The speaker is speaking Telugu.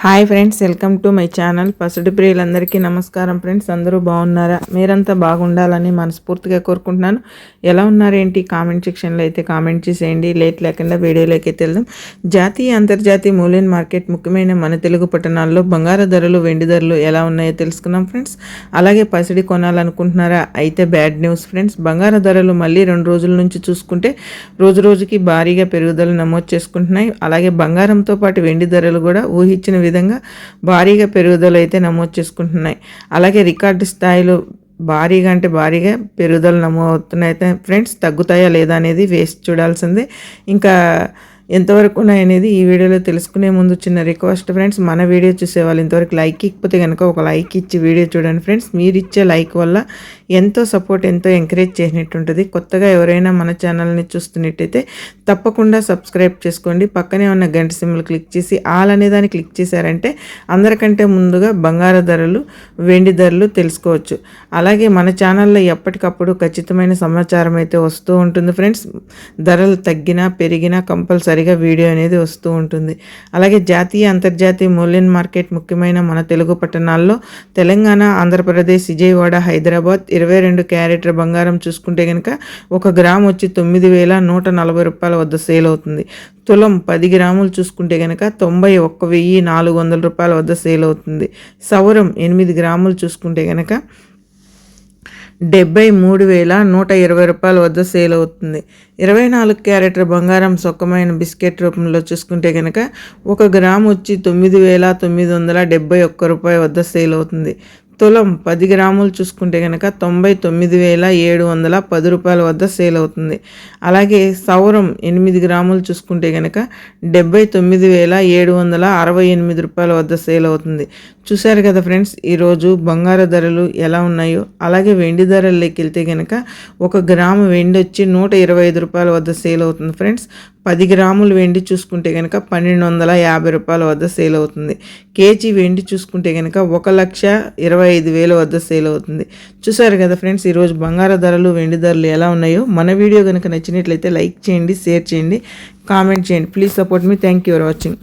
Hi friends welcome to my channel. పసుడి ప్రియులందరికీ నమస్కారం ఫ్రెండ్స్ అందరూ బాగున్నారా? మీరంతా బాగుండాలని మనస్ఫూర్తిగా కోరుకుంటున్నాను. ఎలా ఉన్నారేంటి? కామెంట్ సెక్షన్లో అయితే కామెంట్ చేసేయండి. లేట్ లేకుండా వీడియోలోకి అయితే వెళ్దాం. జాతీయ అంతర్జాతీయ మూలైన మార్కెట్ ముఖ్యమైన మన తెలుగు పట్టణాల్లో బంగారు ధరలు వెండి ధరలు ఎలా ఉన్నాయో తెలుసుకున్నాం ఫ్రెండ్స్. అలాగే పసిడి కొనాలనుకుంటున్నారా? అయితే బ్యాడ్ న్యూస్ ఫ్రెండ్స్. బంగారు ధరలు మళ్ళీ రెండు రోజుల నుంచి చూసుకుంటే రోజు రోజుకి భారీగా పెరుగుదల నమోదు చేసుకుంటున్నాయి. అలాగే బంగారంతో పాటు వెండి ధరలు కూడా ఊహించిన విధంగా భారీగా పెరుగుదల అయితే నమోదు చేసుకుంటున్నాయి. అలాగే రికార్డు స్థాయిలో భారీగా అంటే భారీగా పెరుగుదల నమోదుతున్నాయి అయితే ఫ్రెండ్స్ తగ్గుతాయా లేదా అనేది వేసి చూడాల్సిందే. ఇంకా ఎంతవరకు ఉన్నాయనేది ఈ వీడియోలో తెలుసుకునే ముందు చిన్న రిక్వెస్ట్ ఫ్రెండ్స్ మన వీడియో చూసే వాళ్ళు ఇంతవరకు లైక్ ఇకపోతే కనుక ఒక లైక్ ఇచ్చి వీడియో చూడండి ఫ్రెండ్స్. మీరు ఇచ్చే లైక్ వల్ల ఎంతో సపోర్ట్ ఎంతో ఎంకరేజ్ చేసినట్టు ఉంటుంది కొత్తగా ఎవరైనా మన ఛానల్ని చూస్తున్నట్టయితే తప్పకుండా సబ్స్క్రైబ్ చేసుకోండి. పక్కనే ఉన్న గంట సిమ్లు క్లిక్ చేసి ఆల్ అనే దాన్ని క్లిక్ చేశారంటే అందరికంటే ముందుగా బంగారు ధరలు వెండి ధరలు తెలుసుకోవచ్చు. అలాగే మన ఛానల్లో ఎప్పటికప్పుడు ఖచ్చితమైన సమాచారం అయితే వస్తూ ఉంటుంది ఫ్రెండ్స్. ధరలు తగ్గినా పెరిగినా కంపల్సరీ కంపల్సరీగా వీడియో అనేది వస్తూ ఉంటుంది. అలాగే జాతీయ అంతర్జాతీయ మూల్యం మార్కెట్ ముఖ్యమైన మన తెలుగు పట్టణాల్లో తెలంగాణ ఆంధ్రప్రదేశ్ విజయవాడ హైదరాబాద్ ఇరవై రెండు క్యారెటర్ బంగారం చూసుకుంటే కనుక ఒక గ్రామ్ వచ్చి తొమ్మిది వేల నూట నలభై రూపాయల వద్ద సేల్ అవుతుంది. తులం పది గ్రాములు చూసుకుంటే కనుక తొంభై ఒక్క వెయ్యి నాలుగు వందల రూపాయల వద్ద సేల్ అవుతుంది. సౌరం ఎనిమిది గ్రాములు చూసుకుంటే కనుక డెబ్బై మూడు వేల నూట ఇరవై రూపాయల వద్ద సేల్ అవుతుంది. ఇరవై నాలుగు క్యారెట్ల బంగారం సొక్కమైన బిస్కెట్ రూపంలో చూసుకుంటే కనుక ఒక గ్రామ్ వచ్చి తొమ్మిది వేల తొమ్మిది వందల డెబ్బై ఒక్క రూపాయి వద్ద సేల్ అవుతుంది. తులం పది గ్రాములు చూసుకుంటే కనుక తొంభై తొమ్మిది వేల ఏడు వందల పది రూపాయల వద్ద సేల్ అవుతుంది. అలాగే సౌరం ఎనిమిది గ్రాములు చూసుకుంటే కనుక డెబ్బై తొమ్మిది వేల ఏడు వందల అరవై ఎనిమిది రూపాయల వద్ద సేల్ అవుతుంది. చూశారు కదా ఫ్రెండ్స్ ఈరోజు బంగారు ధరలు ఎలా ఉన్నాయో? అలాగే వెండి ధరల్లోకి వెళ్తే కనుక ఒక గ్రాము వెండి వచ్చి నూట ఇరవై ఐదు రూపాయల వద్ద సేల్ అవుతుంది ఫ్రెండ్స్. పది గ్రాములు వెండి చూసుకుంటే కనుక పన్నెండు వందల యాభై రూపాయల వద్ద సేల్ అవుతుంది. కేజీ వెండి చూసుకుంటే కనుక ఒక లక్ష ఇరవై ఐదు వేల వద్ద సేల్ అవుతుంది. చూసారు కదా ఫ్రెండ్స్ ఈరోజు బంగారు ధరలు వెండి ధరలు ఎలా ఉన్నాయో? మన వీడియో కనుక నచ్చినట్లయితే లైక్ చేయండి షేర్ చేయండి కామెంట్ చేయండి. Please support me. Thank you for watching.